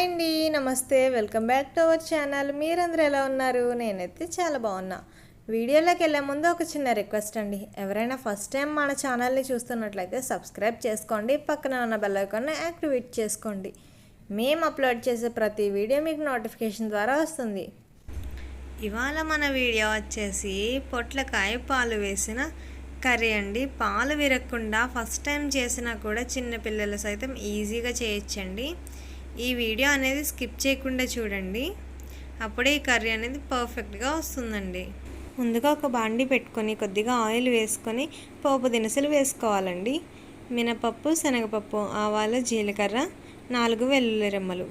Hi అండి నమస్తే. Welcome back to our channel. మీరందరూ ఎలా ఉన్నారు? నేనైతే చాలా బాగున్నా. వీడియోలోకి వెళ్ళే ముందు ఒక చిన్న రిక్వెస్ట్ అండి. ఎవరైనా ఫస్ట్ టైం మన ఛానల్ని చూస్తున్నట్లయితే సబ్స్క్రైబ్ చేసుకోండి. పక్కన ఉన్న బెల్ ఐకాన్ని యాక్టివేట్ చేసుకోండి. మేము అప్లోడ్ చేసే ప్రతి వీడియో మీకు నోటిఫికేషన్ ద్వారా వస్తుంది. ఇవాళ మన వీడియో వచ్చేసి పొట్లకాయ పాలు వేసిన కర్రీ అండి. పాలు విరగకుండా ఫస్ట్ టైం చేసినా కూడా చిన్నపిల్లలు సైతం ఈజీగా చేయొచ్చండి. ఈ వీడియో అనేది స్కిప్ చేయకుండా చూడండి. అప్పుడే ఈ కర్రీ అనేది పర్ఫెక్ట్గా వస్తుందండి. ముందుగా ఒక బాండి పెట్టుకొని కొద్దిగా ఆయిల్ వేసుకొని పోపు దినుసులు వేసుకోవాలండి. మినపప్పు శనగపప్పు ఆవాలు జీలకర్ర నాలుగు వెల్లుల్లి రెమ్మలు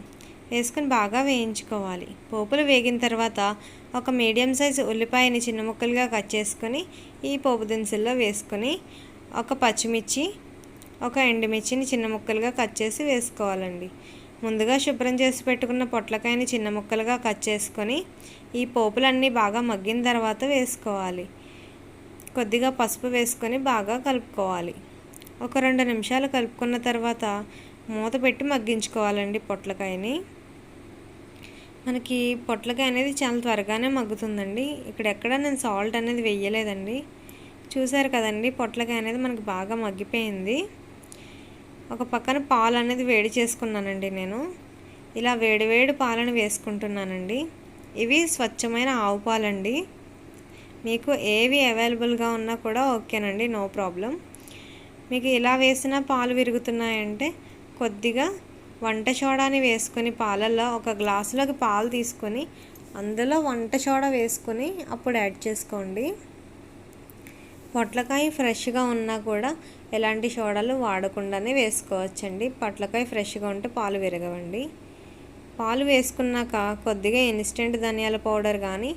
వేసుకొని బాగా వేయించుకోవాలి. పోపులు వేగిన తర్వాత ఒక మీడియం సైజు ఉల్లిపాయని చిన్న ముక్కలుగా కట్ చేసుకొని ఈ పోపు దినుసుల్లో వేసుకొని ఒక పచ్చిమిర్చి ఒక ఎండుమిర్చిని చిన్న ముక్కలుగా కట్ చేసి వేసుకోవాలండి. ముందుగా శుభ్రం చేసి పెట్టుకున్న పొట్లకాయని చిన్న ముక్కలుగా కట్ చేసుకొని ఈ పోపులన్నీ బాగా మగ్గిన తర్వాత వేసుకోవాలి. కొద్దిగా పసుపు వేసుకొని బాగా కలుపుకోవాలి. ఒక రెండు నిమిషాలు కలుపుకున్న తర్వాత మూత పెట్టి మగ్గించుకోవాలండి పొట్లకాయని. మనకి పొట్లకాయ అనేది చాలా త్వరగానే మగ్గుతుందండి. ఇక్కడ ఎక్కడ నేను సాల్ట్ అనేది వేయలేదండి. చూసారు కదండి పొట్లకాయ అనేది మనకి బాగా మగ్గిపోయింది. ఒక పక్కన పాలు అనేది వేడి చేసుకున్నానండి నేను. ఇలా వేడి వేడి పాలను వేసుకుంటున్నానండి. ఇవి స్వచ్ఛమైన ఆవు పాలండి. మీకు ఏవి అవైలబుల్గా ఉన్నా కూడా ఓకేనండి నో ప్రాబ్లం. మీకు ఇలా వేసిన పాలు విరుగుతున్నాయంటే కొద్దిగా వంట సోడాని వేసుకొని పాలల్లో ఒక గ్లాసులోకి పాలు తీసుకొని అందులో వంట సోడా వేసుకొని అప్పుడు యాడ్ చేసుకోండి. పొట్లకాయ ఫ్రెష్గా ఉన్నా కూడా ఎలాంటి సోడాలు వాడకుండానే వేసుకోవచ్చండి. పొట్లకాయ ఫ్రెష్గా ఉంటే పాలు విరగవండి. పాలు వేసుకున్నాక కొద్దిగా ఇన్స్టెంట్ ధనియాల పౌడర్ కానీ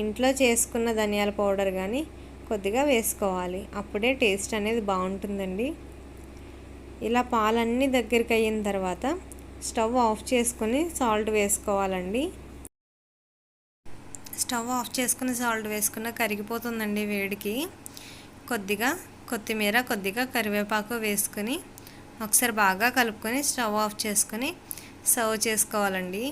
ఇంట్లో చేసుకున్న ధనియాల పౌడర్ కానీ కొద్దిగా వేసుకోవాలి. అప్పుడే టేస్ట్ అనేది బాగుంటుందండి. ఇలా పాలన్నీ దగ్గరికి అయిన తర్వాత స్టవ్ ఆఫ్ చేసుకుని సాల్ట్ వేసుకోవాలండి. స్టవ్ ఆఫ్ చేసుకుని సాల్ట్ వేసుకున్న కరిగిపోతుందండి వేడికి. కొద్దిగా కొత్తిమీర కొద్దిగా కరివేపాకు వేసుకొని ఒకసారి బాగా కలుపుకొని స్టవ్ ఆఫ్ చేసుకొని సర్వ్ చేసుకోవాలండి.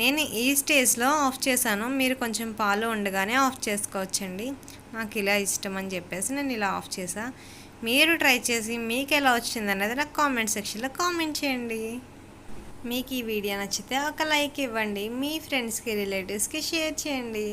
నేను ఈ స్టేజ్లో ఆఫ్ చేశాను. మీరు కొంచెం పాలు ఉండగానే ఆఫ్ చేసుకోవచ్చండి. నాకు ఇలా ఇష్టం అని చెప్పేసి నేను ఇలా ఆఫ్ చేసా మీరు ట్రై చేసి మీకు ఎలా వచ్చింది అనేది నాకు కామెంట్ సెక్షన్లో కామెంట్ చేయండి. మీకు ఈ వీడియో నచ్చితే ఒక లైక్ ఇవ్వండి. మీ ఫ్రెండ్స్కి రిలేటివ్స్కి షేర్ చేయండి.